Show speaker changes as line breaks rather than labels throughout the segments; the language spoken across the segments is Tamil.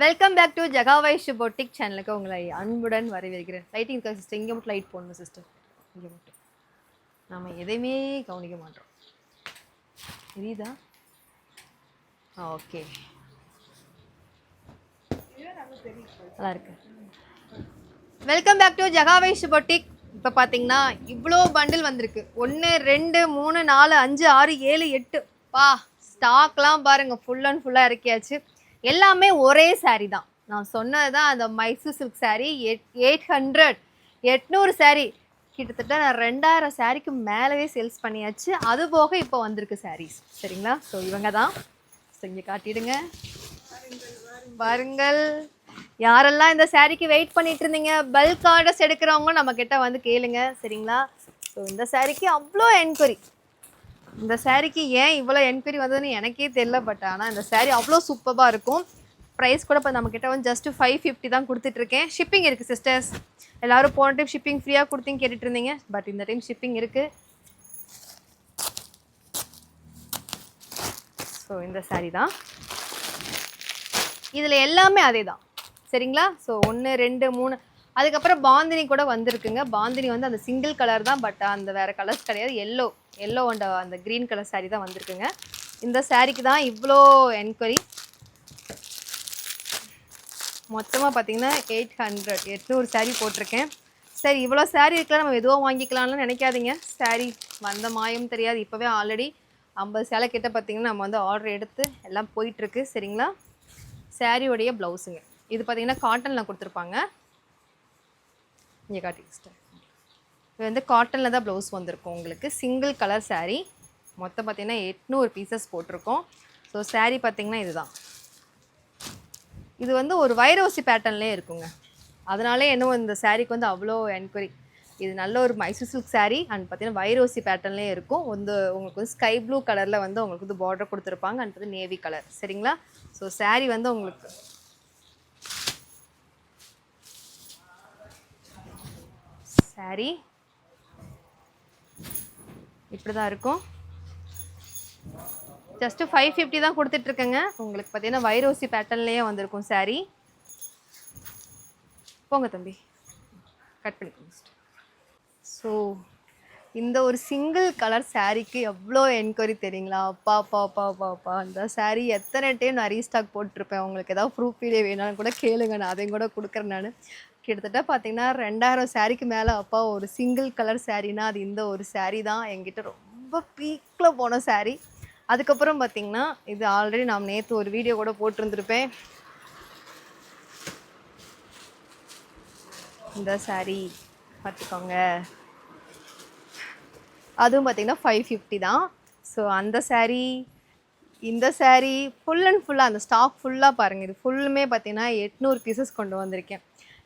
Welcome back to Jagavaish boutique சேனலுக்கு உங்களை அன்புடன் வரவேற்கிறேன். லைட்டிங் சிஸ்டர் இங்கே மட்டும் லைட் போடணும் சிஸ்டர் இங்கே மட்டும். நம்ம எதையுமே கவனிக்க மாட்டோம். தெரியுதா? ஓகே நல்லா இருக்கு. Welcome back to Jagavaish boutique இப்போ பார்த்தீங்கன்னா இவ்வளோ பண்டில் வந்திருக்கு. ஒன்று ரெண்டு மூணு நாலு அஞ்சு ஆறு ஏழு எட்டு. பா ஸ்டாக்லாம் பாருங்கள் ஃபுல் அண்ட் ஃபுல்லாக இறக்கியாச்சு. எல்லாமே ஒரே சாரீ தான். நான் சொன்னது தான் அந்த Mysore silk saree eight eight hundred எட்நூறு சாரீ கிட்டத்தட்ட நான் ரெண்டாயிரம் சாரீக்கு மேலவே சேல்ஸ் பண்ணியாச்சு. அது போக இப்போ வந்திருக்கு சாரீஸ் சரிங்களா? ஸோ இவங்க தான் ஸோ இங்கே காட்டிடுங்க. பாருங்கள். யாரெல்லாம் இந்த சாரீக்கு வெயிட் பண்ணிட்டு இருந்தீங்க பல்க் ஆர்டர்ஸ் எடுக்கிறவங்க நம்ம கிட்ட வந்து கேளுங்க. சரிங்களா? ஸோ இந்த சாரீக்கு அவ்வளோ என்கொயரி இந்த சாரிக்கு ஏன் இவ்வளோ என்கொயரி வந்ததுன்னு எனக்கே தெரியல பட் ஆனால் இந்த சாரீ அவ்வளோ சூப்பராக இருக்கும். ப்ரைஸ் கூட இப்போ நம்ம வந்து ஜஸ்ட் ஃபைவ் ஃபிஃப்டி தான் கொடுத்துட்ருக்கேன் ஷிப்பிங் இருக்குது சிஸ்டர்ஸ் எல்லாரும் போன டைம் ஷிப்பிங் ஃப்ரீயாக கொடுத்தீங்க கேட்டுட்டு இருந்தீங்க பட் இந்த டைம் ஷிப்பிங் இருக்குது ஸோ இந்த சாரீ தான். இதில் எல்லாமே அதே தான் சரிங்களா? ஸோ ஒன்று ரெண்டு மூணு. அதுக்கப்புறம் பாந்தினி கூட வந்திருக்குங்க. பாந்தினி வந்து அந்த சிங்கிள் கலர் தான் பட் அந்த வேறு கலர்ஸ் கிடையாது. எல்லோ எல்லோ அண்ட் uh, அந்த க்ரீன் கலர் சாரீ தான் வந்திருக்குங்க. இந்த சாரீக்கு தான் இவ்வளோ என்கொயரி மொத்தமாக பார்த்தீங்கன்னா எயிட் ஹண்ட்ரட் எட்நூறு சாரீ போட்டிருக்கேன். சரி இவ்வளோ சாரீ இருக்கலாம் நம்ம எதுவும் வாங்கிக்கலாம்னு நினைக்காதீங்க. சாரீ வந்த மாயம் தெரியாது. இப்போவே ஆல்ரெடி ஐம்பது சேலை கிட்ட பார்த்தீங்கன்னா நம்ம வந்து ஆர்டர் எடுத்து எல்லாம் போயிட்டுருக்கு. சரிங்களா? சாரியோடைய ப்ளவுஸுங்க இது பார்த்தீங்கன்னா காட்டனில் கொடுத்துருப்பாங்க. இங்கே காட்டி. இது வந்து காட்டனில் தான் ப்ளவுஸ் வந்திருக்கும் உங்களுக்கு. சிங்கிள் கலர் சாரீ மொத்தம் பார்த்தீங்கன்னா எட்நூறு பீசஸ் போட்டிருக்கோம். ஸோ சாரீ பார்த்திங்கன்னா இதுதான். இது வந்து ஒரு வைரோசி பேட்டர்ன்லேயே இருக்குங்க. அதனாலே என்னவோ இந்த சாரீக்கு வந்து அவ்வளோ என்கொயரி இது நல்ல ஒரு மைசூர் சில்க் சாரீ அண்ட் பார்த்தீங்கன்னா வைரோசி பேட்டர்ன்லேயே இருக்கும். வந்து உங்களுக்கு வந்து ஸ்கை ப்ளூ கலரில் வந்து உங்களுக்கு வந்து பார்டர் கொடுத்துருப்பாங்க. அண்ட் வந்து நேவி கலர் சரிங்களா? ஸோ சாரீ வந்து உங்களுக்கு. சாரீ இப்படி தான் இருக்கும். ஜஸ்ட் ஃபைவ் ஃபிஃப்டி தான் கொடுத்துட்ருக்கேங்க. உங்களுக்கு பார்த்தீங்கன்னா வைரோசி பேட்டர்ன்லேயே வந்திருக்கும் saree. போங்க தம்பி. கட் பண்ணிக்கோங்க ஸோ இந்த ஒரு சிங்கிள் கலர் சாரீக்கு எவ்வளோ என்கொயரி தெரியுங்களா? அப்பா அப்பா அப்பா அப்பா அப்பா. அந்த சாரீ எத்தனை டைம் நான் ரீஸ்டாக் போட்டிருப்பேன்? உங்களுக்கு ஏதாவது ப்ரூஃப் வீடியோ வேணாலும் கூட கேளுங்க. நான் அதையும் கூட கொடுக்குறேன் நான். கிட்டத்தட்ட பார்த்தீங்கன்னா ரெண்டாயிரம் சாரிக்கு மேலே அப்பா ஒரு சிங்கிள் கலர் சாரீனா அது இந்த ஒரு சாரீ தான். என்கிட்ட ரொம்ப பீக்கில் போன சாரீ. அதுக்கப்புறம் பார்த்தீங்கன்னா இது ஆல்ரெடி நான் நேற்று ஒரு வீடியோ கூட போட்டிருந்துருப்பேன். இந்த சாரீ பார்த்துக்கோங்க அதுவும் பார்த்தீங்கன்னா ஃபைவ் ஃபிஃப்டி தான். ஸோ அந்த சாரீ இந்த சாரீ ஃபுல் அண்ட் ஃபுல்லாக அந்த ஸ்டாக் ஃபுல்லாக பாருங்கள் இது ஃபுல்லுமே பார்த்தீங்கன்னா எட்நூறு பீசஸ் கொண்டு வந்திருக்கேன்.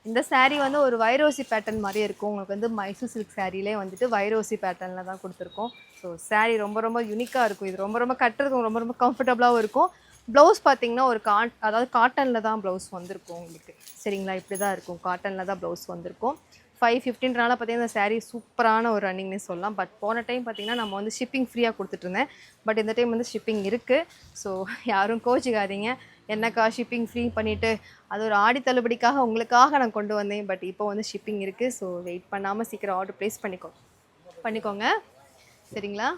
இந்த சேரீ வந்து ஒரு வைரோசி பேட்டர்ன் மாதிரியே இருக்கும். உங்களுக்கு வந்து மைசூர் சில்க் சாரிலே வந்துட்டு வைரோசி பேட்டர்னில் தான் கொடுத்துருக்கோம். ஸோ சாரீ ரொம்ப ரொம்ப யூனிக்காக இருக்கும். இது ரொம்ப ரொம்ப கட்டுறதுக்கும் ரொம்ப ரொம்ப கம்ஃபர்டபுளாகவும் இருக்கும். ப்ளவுஸ் பார்த்தீங்கன்னா ஒரு காட் அதாவது காட்டனில் தான் ப்ளவுஸ் வந்திருக்கும் உங்களுக்கு. சரிங்களா? இப்படி தான் இருக்கும். காட்டனில் தான் ப்ளவுஸ் வந்திருக்கும். ஃபைவ் ஃபிஃப்டின்றனால பார்த்தீங்கன்னா இந்த சாரீ சூப்பரான ஒரு ரன்னிங்னே சொல்லலாம். பட் போன டைம் பார்த்தீங்கன்னா நம்ம வந்து ஷிப்பிங் ஃப்ரீயாக கொடுத்துட்ருந்தேன் பட் இந்த டைம் வந்து ஷிப்பிங் இருக்குது ஸோ யாரும் கோச்சிக்காதீங்க. என்னக்கா ஷிப்பிங் ஃப்ரீ பண்ணிவிட்டு அது ஒரு ஆடி தள்ளுபடிக்காக உங்களுக்காக நான் கொண்டு வந்தேன். பட் இப்போ வந்து ஷிப்பிங் இருக்குது ஸோ வெயிட் பண்ணாமல் சீக்கிரம் ஆர்டர் ப்ளேஸ் பண்ணிக்கோ பண்ணிக்கோங்க. சரிங்களா?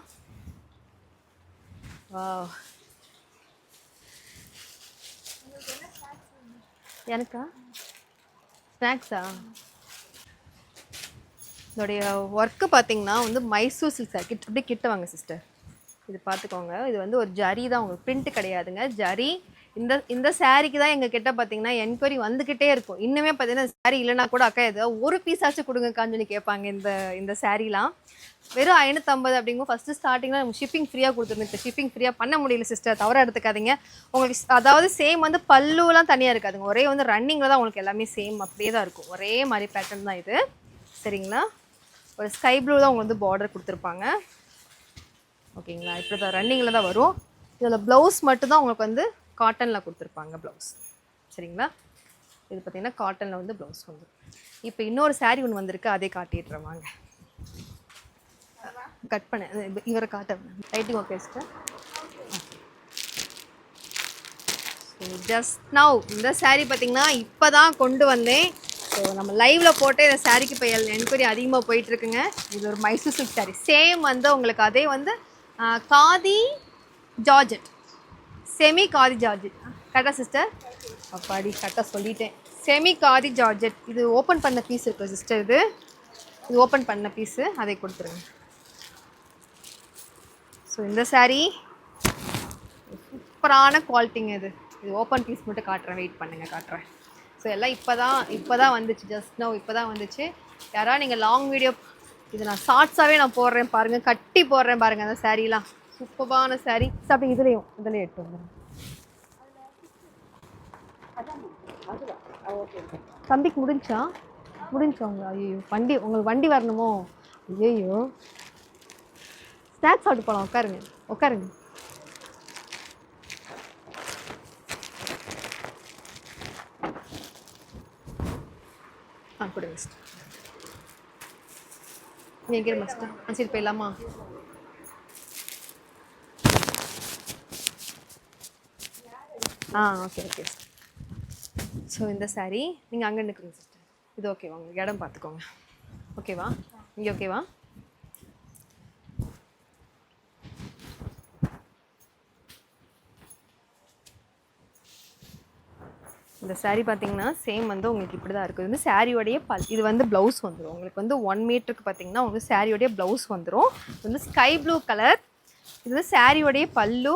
வா எனக்கா? ஸ்நாக்ஸா இதோடைய ஒர்க்கு பார்த்தீங்கன்னா வந்து மைசூர் சில்க் சார் கிட்ட அப்படியே கிட்ட வாங்க சிஸ்டர் இது பார்த்துக்கோங்க இது வந்து ஒரு ஜரி தான் உங்களுக்கு. பிரிண்ட் கிடையாதுங்க. ஜரி. இந்த இந்த சாரீக்கு தான் எங்கள் கிட்ட பார்த்தீங்கன்னா என்கொயரி வந்துக்கிட்டே இருக்கும். இன்னுமே பார்த்தீங்கன்னா சாரீ இல்லைனா கூட அக்கா ஏதோ ஒரு பீஸாச்சும் கொடுங்கக்கான்னு சொல்லி கேட்பாங்க இந்த இந்த சாரீலாம். வெறும் ஐநூற்றம்பது அப்படிங்கும். ஃபஸ்ட்டு ஸ்டார்டிங்கில் நம்ம ஷிப்பிங் ஃப்ரீயாக கொடுத்துருந்தோம் இப்போ ஷிப்பிங் ஃப்ரீயாக பண்ண முடியல சிஸ்டர் தவிர எடுத்துக்காதீங்க. உங்களுக்கு அதாவது சேம் வந்து பல்லுலாம் தனியாக இருக்காதுங்க. ஒரே வந்து ரன்னிங்கில் தான் உங்களுக்கு எல்லாமே சேம் அப்படியே தான் இருக்கும். ஒரே மாதிரி பேட்டர்ன் தான் இது. சரிங்களா? ஒரு ஸ்கை ப்ளூ தான் உங்களுக்கு வந்து பார்டர் கொடுத்துருப்பாங்க. ஓகேங்களா? இப்படி தான் ரன்னிங்கில் தான் வரும். இதில் ப்ளவுஸ் மட்டும்தான் உங்களுக்கு வந்து காட்டனில் கொடுத்துருப்பாங்க ப்ளவுஸ் சரிங்களா? இது பார்த்தீங்கன்னா காட்டனில் வந்து ப்ளவுஸ் வந்து. இப்போ இன்னொரு சாரீ ஒன்று வந்திருக்கு அதே காட்டிட்டுருவாங்க கட் பண்ண இவரை காட்ட writing okay sir so just now இந்த சாரீ பார்த்தீங்கன்னா இப்போ தான் கொண்டு வந்தேன். ஸோ நம்ம லைவில் போட்டு இந்த சாரீக்கு இப்போ என்கொயரி அதிகமாக போயிட்டுருக்குங்க இது ஒரு மைசூர் சில்க் சாரீ சேம் வந்து உங்களுக்கு அதே வந்து khadi georgette. Semi khadi georgette. கரெக்டா சிஸ்டர் அப்பாடி கரெக்டாக சொல்லிட்டேன். Semi khadi georgette. இது ஓப்பன் பண்ண பீஸ் இருக்கு சிஸ்டர் இது. இது ஓப்பன் பண்ண பீஸு அதை கொடுத்துருங்க. ஸோ இந்த சாரீ சூப்பரான குவாலிட்டிங்க இது. இது ஓப்பன் பீஸ் மட்டும் காட்டுறேன் வெயிட் பண்ணுங்க காட்டுறேன். ஸோ எல்லாம் இப்போ தான் இப்போ தான் வந்துச்சு ஜஸ்ட் நோ இப்போ தான் வந்துச்சு. யாராவது நீங்கள் லாங் வீடியோ இது நான் ஷார்ட்ஸாகவே நான் போடுறேன் பாருங்கள் கட்டி போடுறேன் பாருங்கள் அந்த சாரீலாம். சூப்பரான saree அப்படி இதுலேயும் இதுலேயும் எடுத்து வந்துடுறேன் தம்பிக்கு முடிஞ்சா? முடிஞ்சா உங்க ஐயோ வண்டி உங்களுக்கு வண்டி வரணுமோ? ஐயோ ஸ்நாக்ஸ் சாப்பிட்டு போகலாம் உட்காருங்க உட்காருங்க. ஆ கொடுங்க சிஸ்டர் நீ ஆ சரி போயிடலாமா ஆ ஓகே ஓகே ஸோ இந்த saree நீங்கள் அங்கே நிற்கிறீங்க சிஸ்டர் இது ஓகேவா உங்களுக்கு இடம் பார்த்துக்கோங்க ஓகேவா இங்கே ஓகேவா இந்த சாரீ பார்த்தீங்கன்னா சேம் வந்து உங்களுக்கு இப்படி தான் இருக்குது. இது வந்து சாரியோடைய பல் இது வந்து ப்ளவுஸ் வந்துடும் உங்களுக்கு வந்து ஒன் மீட்டருக்கு பார்த்தீங்கன்னா உங்களுக்கு சாரியோடைய ப்ளவுஸ் வந்துடும் இது வந்து ஸ்கை ப்ளூ கலர் இது வந்து சாரியோடைய பல்லு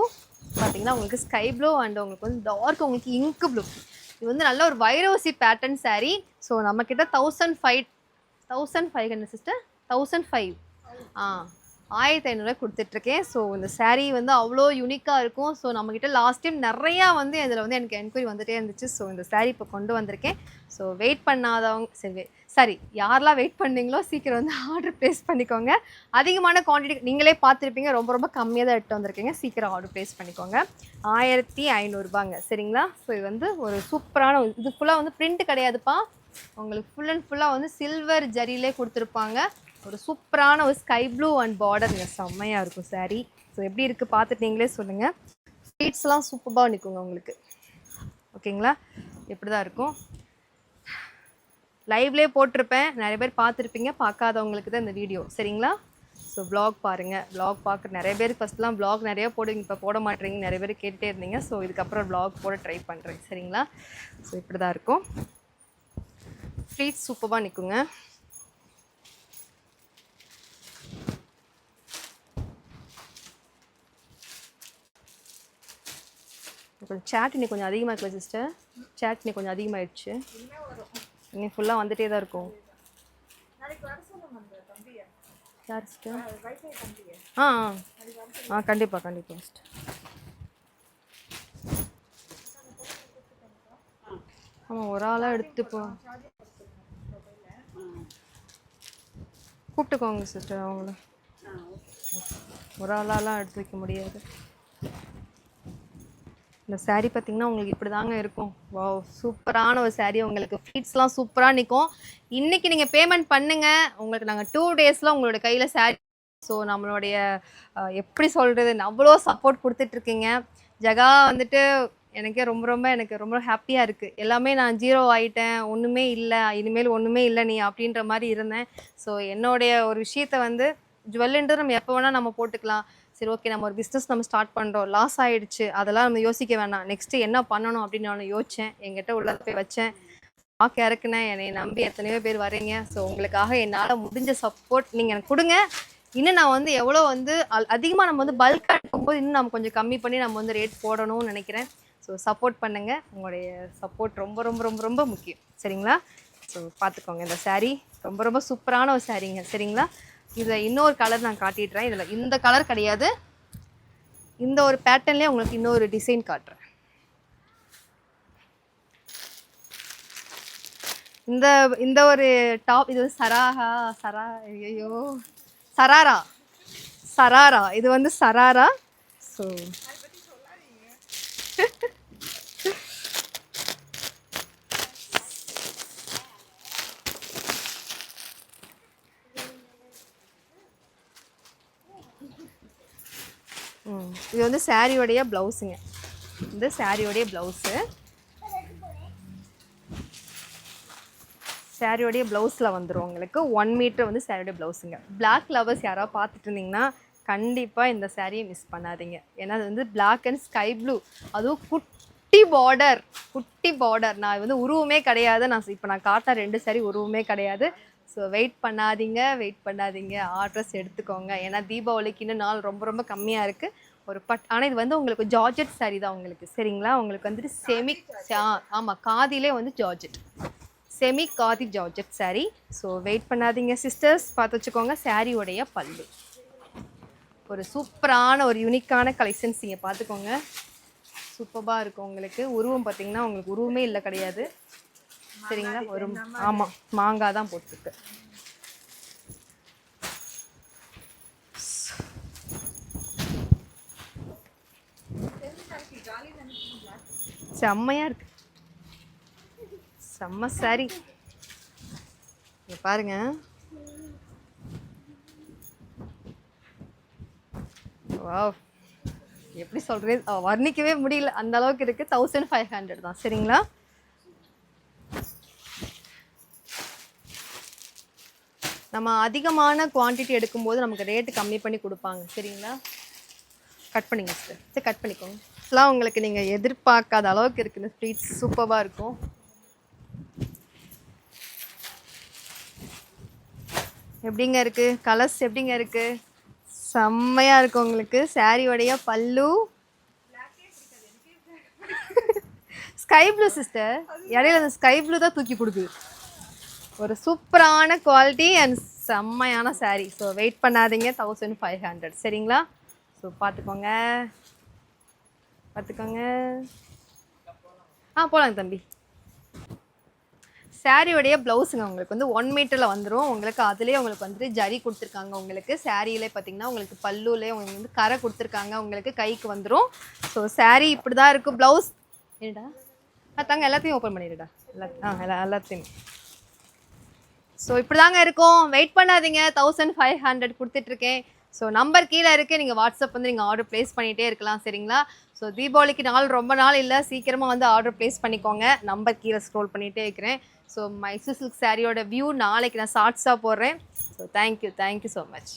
பார்த்தீங்கன்னா உங்களுக்கு ஸ்கை ப்ளூ அண்ட் உங்களுக்கு வந்து டார்க் உங்களுக்கு இங்கு ப்ளூ இது வந்து நல்ல ஒரு வைரோசி பேட்டர்ன் சாரீ ஸோ நம்மக்கிட்ட thousand five thousand five hundred sister thousand five ஆ. ஆயிரத்தி ஐநூறுரூவா கொடுத்துட்ருக்கேன். ஸோ இந்த saree வந்து அவ்வளோ யூனிக்காக இருக்கும். ஸோ நம்மக்கிட்ட லாஸ்ட் டைம் நிறையா வந்து இதில் வந்து எனக்கு என்கொயரி வந்துட்டே இருந்துச்சு. ஸோ இந்த சேரீ இப்போ கொண்டு வந்திருக்கேன். ஸோ வெயிட் பண்ணாதவங்க சரி சரி யாரெல்லாம் வெயிட் பண்ணீங்களோ சீக்கிரம் வந்து ஆர்டர் ப்ளேஸ் பண்ணிக்கோங்க. அதிகமான குவான்டிட்டி நீங்களே பார்த்துருப்பீங்க. ரொம்ப ரொம்ப கம்மியாக தான் எடுத்து வந்திருக்கீங்க. சீக்கிரம் ஆர்டர் ப்ளேஸ் பண்ணிக்கோங்க. ஆயிரத்தி ஐநூறுரூபாங்க சரிங்களா? ஸோ இது வந்து ஒரு சூப்பரான இது ஃபுல்லாக வந்து பிரிண்ட் கிடையாதுப்பா. உங்களுக்கு ஃபுல் அண்ட் ஃபுல்லாக வந்து சில்வர் ஜரியிலே கொடுத்துருப்பாங்க. ஒரு சூப்பரான ஒரு ஸ்கை ப்ளூ அண்ட் பார்டருங்க செம்மையாக இருக்கும் saree. ஸோ எப்படி இருக்குது பார்த்துட்டு நீங்களே சொல்லுங்கள் ஸ்வீட்ஸ்லாம் சூப்பராக நிற்குங்க உங்களுக்கு. ஓகேங்களா? இப்படி தான் இருக்கும் லைவ்லேயே போட்டிருப்பேன். நிறைய பேர் பார்த்துருப்பீங்க. பார்க்காதவங்களுக்கு தான் இந்த வீடியோ சரிங்களா? ஸோ ப்ளாக் பாருங்கள் ப்ளாக் பார்க்க நிறைய பேர் ஃபஸ்ட்லாம் ப்ளாக் நிறையா போடுவீங்க. இப்போ போட மாட்டேறீங்க நிறைய பேர் கேட்டே இருந்தீங்க. ஸோ இதுக்கப்புறம் ப்ளாக் போட ட்ரை பண்ணுறேன் சரிங்களா? ஸோ இப்படி தான் இருக்கும். ஃப்ளீட்ஸ் சூப்பராக நிற்குங்க கொஞ்சம் சேட் இன்னைக்கு கொஞ்சம் அதிகமாக இருக்குல்ல சிஸ்டர் சேட் இன்னைக்கு கொஞ்சம் அதிகமாகிடுச்சு இன்னும் ஃபுல்லாக வந்துகிட்டே தான் இருக்கும். யார் சிஸ்டர் ஆ ஆ. ஆ கண்டிப்பாக கண்டிப்பாக சிஸ்டர் ஆமாம் ஒரு ஆளாக எடுத்துப்போ கூப்பிட்டுக்கோங்க சிஸ்டர் அவங்கள. ஒரு ஆளாலாம் எடுத்து வைக்க முடியாது. இந்த saree பார்த்தீங்கன்னா உங்களுக்கு இப்படி தாங்க இருக்கும். வா சூப்பரான ஒரு saree உங்களுக்கு. ஃபீட்ஸ்லாம் சூப்பராக நிற்கும் இன்றைக்கி நீங்கள் பேமெண்ட் பண்ணுங்கள் உங்களுக்கு நாங்கள் டூ டேஸில் உங்களோட கையில் saree. ஸோ நம்மளுடைய எப்படி சொல்கிறது அவ்வளோ சப்போர்ட் கொடுத்துட்ருக்கீங்க. ஜகா வந்துட்டு எனக்கே ரொம்ப ரொம்ப எனக்கு ரொம்ப ஹாப்பியாக இருக்குது எல்லாமே நான் ஜீரோ ஆகிட்டேன் ஒன்றுமே இல்லை. இனிமேல் ஒன்றுமே இல்லை நீ அப்படின்ற மாதிரி இருந்தேன். ஸோ என்னுடைய ஒரு விஷயத்த வந்து ஜுவல்ன்றது நம்ம எப்போ வேணால் நம்ம போட்டுக்கலாம். சரி ஓகே நம்ம ஒரு பிஸ்னஸ் நம்ம ஸ்டார்ட் பண்ணுறோம் லாஸ் ஆயிடுச்சு. அதெல்லாம் நம்ம யோசிக்க வேணாம். நெக்ஸ்ட்டு என்ன பண்ணணும் அப்படின்னு நான் யோசித்தேன் என்கிட்ட உள்ளதை போய் வச்சேன். வாக்கு இறக்குனேன். என்னை நம்பி எத்தனையோ பேர் வரீங்க ஸோ உங்களுக்காக என்னால் முடிஞ்ச சப்போர்ட் நீங்கள் எனக்கு கொடுங்க. இன்னும் நான் வந்து எவ்வளோ வந்து அதிகமாக நம்ம வந்து பல்காக எடுக்கும்போது இன்னும் நம்ம கொஞ்சம் கம்மி பண்ணி நம்ம வந்து ரேட் போடணும்னு நினைக்கிறேன். ஸோ சப்போர்ட் பண்ணுங்கள் உங்களுடைய சப்போர்ட் ரொம்ப ரொம்ப ரொம்ப ரொம்ப முக்கியம். சரிங்களா? ஸோ பார்த்துக்கோங்க. இந்த சாரீ ரொம்ப ரொம்ப சூப்பரான ஒரு சாரீங்க சரிங்களா? இதில் இன்னொரு கலர் நான் காட்டிடுறேன். இதில் இந்த கலர் கிடையாது. இந்த ஒரு பேட்டர்ன்லேயே உங்களுக்கு இன்னொரு டிசைன் காட்டுறேன். இந்த இந்த ஒரு டாப் இது வந்து சராஹா சரா ஐயோ சராரா. சராரா. இது வந்து சராரா. ஸோ இது வந்து சாரியோடைய ப்ளவுஸுங்க. இந்த சாரியோடைய ப்ளவுஸு. சாரியோடைய ப்ளவுஸில் வந்துடும் உங்களுக்கு. ஒன் மீட்டர் வந்து சாரியோடைய ப்ளவுஸுங்க. பிளாக் லவர்ஸ் யாராவது பார்த்துட்டு இருந்தீங்கன்னா கண்டிப்பாக இந்த சாரியை மிஸ் பண்ணாதீங்க. ஏன்னா அது வந்து பிளாக் அண்ட் ஸ்கை ப்ளூ அதுவும் குட்டி பார்டர் குட்டி பார்டர் நான் வந்து உருவமே கிடையாது. நான் இப்போ நான் காட்டின ரெண்டு சாரி உருவமே கிடையாது. ஸோ வெயிட் பண்ணாதீங்க வெயிட் பண்ணாதீங்க. ஆர்டர்ஸ் எடுத்துக்கோங்க. ஏன்னா தீபாவளிக்கு இன்னும் நாள் ரொம்ப ரொம்ப கம்மியாக இருக்குது ஒரு பட் ஆனால் இது வந்து உங்களுக்கு ஜார்ஜெட் saree தான் உங்களுக்கு. சரிங்களா? உங்களுக்கு வந்துட்டு செமி ஆமாம் காதிலே வந்து georgette. Semi khadi georgette saree. So wait பண்ணாதீங்க சிஸ்டர்ஸ் பார்த்து வச்சுக்கோங்க சாரியோடைய பல்லு. ஒரு சூப்பரான ஒரு யூனிக்கான கலெக்ஷன்ஸ் நீங்கள் பார்த்துக்கோங்க. சூப்பராக இருக்கும் உங்களுக்கு. உருவம் பார்த்தீங்கன்னா உங்களுக்கு உருவமே இல்லை கிடையாது. சரிங்களா? ஒரு ஆமாம் மாங்காய் தான் போட்டிருக்கு. செம்மையா இருக்கு. செம்ம சாரி இங்க பாருங்க. வாவ். எப்படி சொல்றது? வர்ணிக்கவே முடியல. அந்த அளவுக்கு இருக்கு. தௌசண்ட் ஃபைவ் ஹண்ட்ரட் தான். சரிங்களா? நம்ம அதிகமான குவாண்டிட்டி எடுக்கும்போது நமக்கு ரேட்டு கம்மி பண்ணி கொடுப்பாங்க. சரிங்களா? கட் பண்ணிங்க சார் சரி கட் பண்ணிக்கோங்க. இதெல்லாம் உங்களுக்கு நீங்கள் எதிர்பார்க்காத அளவுக்கு இருக்குது இந்த ஸ்வீட்ஸ் சூப்பராக இருக்கும். எப்படிங்க இருக்குது கலர்ஸ் எப்படிங்க இருக்குது செம்மையாக இருக்கும் உங்களுக்கு. சாரியோடைய பல்லு. ஸ்கை ப்ளூ சிஸ்டர் இடையில அந்த ஸ்கை ப்ளூ தான் தூக்கி கொடுக்குது. ஒரு சூப்பரான குவாலிட்டி அண்ட் செம்மையான சாரீ ஸோ வெயிட் பண்ணாதீங்க. தௌசண்ட் ஃபைவ் ஹண்ட்ரட் சரிங்களா? ஸோ பார்த்துக்கோங்க. பார்த்துக்கோங்க. ஆ போகலாங்க தம்பி. சாரியோடைய ப்ளவுஸுங்க உங்களுக்கு வந்து ஒன் மீட்டரில் வந்துடும் உங்களுக்கு அதுலேயே உங்களுக்கு வந்துட்டு ஜரி கொடுத்துருக்காங்க உங்களுக்கு. சாரியிலே பார்த்தீங்கன்னா உங்களுக்கு பல்லுலே உங்களுக்கு வந்து கரை கொடுத்துருக்காங்க. உங்களுக்கு கைக்கு வந்துடும் ஸோ சாரி இப்படி தான் இருக்கும் ப்ளவுஸ் என்னடா? ஆ தாங்க எல்லாத்தையும் ஓப்பன் பண்ணிடுடா. எல்லா ஆ எல்லா எல்லாத்தையும். ஸோ இப்படி தாங்க இருக்கும். வெயிட் பண்ணாதீங்க. தௌசண்ட் ஃபைவ் ஹண்ட்ரட் கொடுத்துட்ருக்கேன். ஸோ நம்பர் கீழே இருக்குது நீங்கள் வாட்ஸ்அப் வந்து நீங்கள் ஆர்டர் ப்ளேஸ் பண்ணிகிட்டே இருக்கலாம் சரிங்களா? ஸோ தீபாவளிக்கு நாள் ரொம்ப நாள் இல்லை. சீக்கிரமாக வந்து ஆர்டர் ப்ளேஸ் பண்ணிக்கோங்க. நம்பர் கீழே ஸ்க்ரோல் பண்ணிகிட்டே இருக்கிறேன். ஸோ மைசூர் சில்க் சாரியோட வியூ நாளைக்கு நான் ஷார்ட்ஸாக போடுறேன். So thank you thank you so much